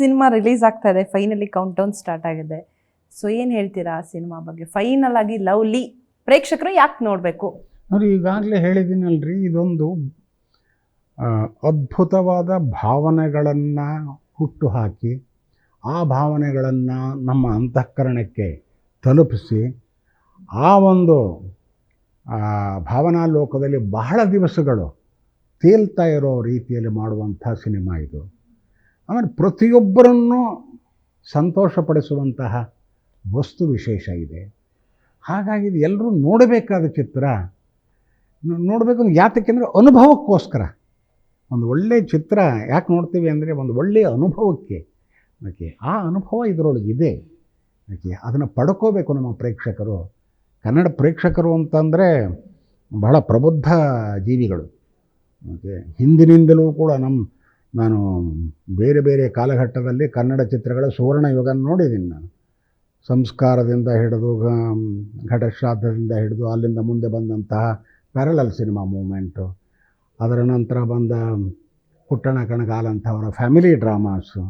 Cinema release ಆಗ್ತಾ ಇದೆ finally count down start ಆಗಿದೆ. ಸೊ ಏನು ಹೇಳ್ತೀರಾ ಆ ಸಿನಿಮಾ ಬಗ್ಗೆ? ಫೈನಲ್ ಆಗಿ ಲವ್ಲಿ. ಪ್ರೇಕ್ಷಕರು ಯಾಕೆ ನೋಡಬೇಕು? ನೋಡಿ, ಈಗಾಗಲೇ ಹೇಳಿದ್ದೀನಲ್ರಿ, ಇದೊಂದು ಅದ್ಭುತವಾದ ಭಾವನೆಗಳನ್ನು ಹುಟ್ಟುಹಾಕಿ, ಆ ಭಾವನೆಗಳನ್ನು ನಮ್ಮ ಅಂತಃಕರಣಕ್ಕೆ ತಲುಪಿಸಿ, ಆ ಒಂದು ಭಾವನಾ ಲೋಕದಲ್ಲಿ ಬಹಳ ದಿವಸಗಳು ತೇಲ್ತಾ ಇರೋ ರೀತಿಯಲ್ಲಿ ಮಾಡುವಂಥ ಸಿನಿಮಾ ಇದು. ಆಮೇಲೆ ಪ್ರತಿಯೊಬ್ಬರನ್ನು ಸಂತೋಷಪಡಿಸುವಂತಹ ವಸ್ತು ವಿಶೇಷ ಇದೆ. ಹಾಗಾಗಿ ಇದು ಎಲ್ಲರೂ ನೋಡಬೇಕಾದ ಚಿತ್ರ. ನೋಡಬೇಕು ಯಾತಕ್ಕೆಂದರೆ ಅನುಭವಕ್ಕೋಸ್ಕರ. ಒಂದು ಒಳ್ಳೆಯ ಚಿತ್ರ ಯಾಕೆ ನೋಡ್ತೀವಿ ಅಂದರೆ ಒಂದು ಒಳ್ಳೆಯ ಅನುಭವಕ್ಕೆ. ಓಕೆ, ಆ ಅನುಭವ ಇದರೊಳಗಿದೆ ಓಕೆ, ಅದನ್ನು ಪಡ್ಕೋಬೇಕು ನಮ್ಮ ಪ್ರೇಕ್ಷಕರು. ಕನ್ನಡ ಪ್ರೇಕ್ಷಕರು ಅಂತಂದರೆ ಬಹಳ ಪ್ರಬುದ್ಧ ಜೀವಿಗಳು. ಓಕೆ, ಹಿಂದಿನಿಂದಲೂ ಕೂಡ ನಮ್ಮ ನಾನು ಬೇರೆ ಬೇರೆ ಕಾಲಘಟ್ಟದಲ್ಲಿ ಕನ್ನಡ ಚಿತ್ರಗಳ ಸುವರ್ಣ ಯುಗ ನೋಡಿದ್ದೀನಿ ನಾನು. ಸಂಸ್ಕಾರದಿಂದ ಹಿಡಿದು ಘಟಶ್ರಾದ್ದದಿಂದ ಹಿಡಿದು, ಅಲ್ಲಿಂದ ಮುಂದೆ ಬಂದಂತಹ ಪ್ಯಾರಲಲ್ ಸಿನಿಮಾ ಮೂಮೆಂಟು ಅದರ ನಂತರ ಬಂದ ಪುಟ್ಟಣ ಕಣಗಾಲಂಥವರ ಫ್ಯಾಮಿಲಿ ಡ್ರಾಮಾಸು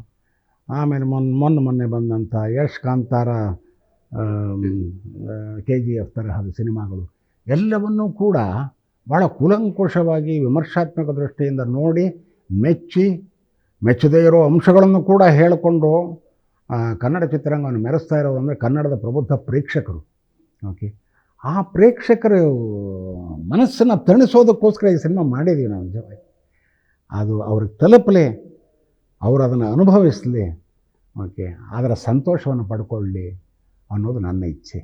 ಆಮೇಲೆ ಮೊನ್ನೆ ಮೊನ್ನೆ ಮೊನ್ನೆ ಬಂದಂಥ Yash Kantara K G F ತರಹದ ಸಿನಿಮಾಗಳು. ಎಲ್ಲವನ್ನೂ ಕೂಡ ಭಾಳ ಕುಲಂಕುಷವಾಗಿ ವಿಮರ್ಶಾತ್ಮಕ ದೃಷ್ಟಿಯಿಂದ ನೋಡಿ ಮೆಚ್ಚಿ, ಮೆಚ್ಚದೇ ಇರೋ ಅಂಶಗಳನ್ನು ಕೂಡ ಹೇಳಿಕೊಂಡು ಕನ್ನಡ ಚಿತ್ರರಂಗವನ್ನು ಮೆರೆಸ್ತಾ ಇರೋರು ಅಂದರೆ ಕನ್ನಡದ ಪ್ರಬುದ್ಧ ಪ್ರೇಕ್ಷಕರು. ಓಕೆ ಆ ಪ್ರೇಕ್ಷಕರು ಮನಸ್ಸನ್ನು ತಣಿಸೋದಕ್ಕೋಸ್ಕರ ಈ ಸಿನಿಮಾ ಮಾಡಿದ್ದೀವಿ ನಾವು ನಿಜವಾಗಿ. ಅದು ಅವ್ರಿಗೆ ತಲುಪಲಿ, ಅವರು ಅದನ್ನು ಅನುಭವಿಸಲಿ ಓಕೆ ಅದರ ಸಂತೋಷವನ್ನು ಪಡ್ಕೊಳ್ಳಿ ಅನ್ನೋದು ನನ್ನ ಇಚ್ಛೆ.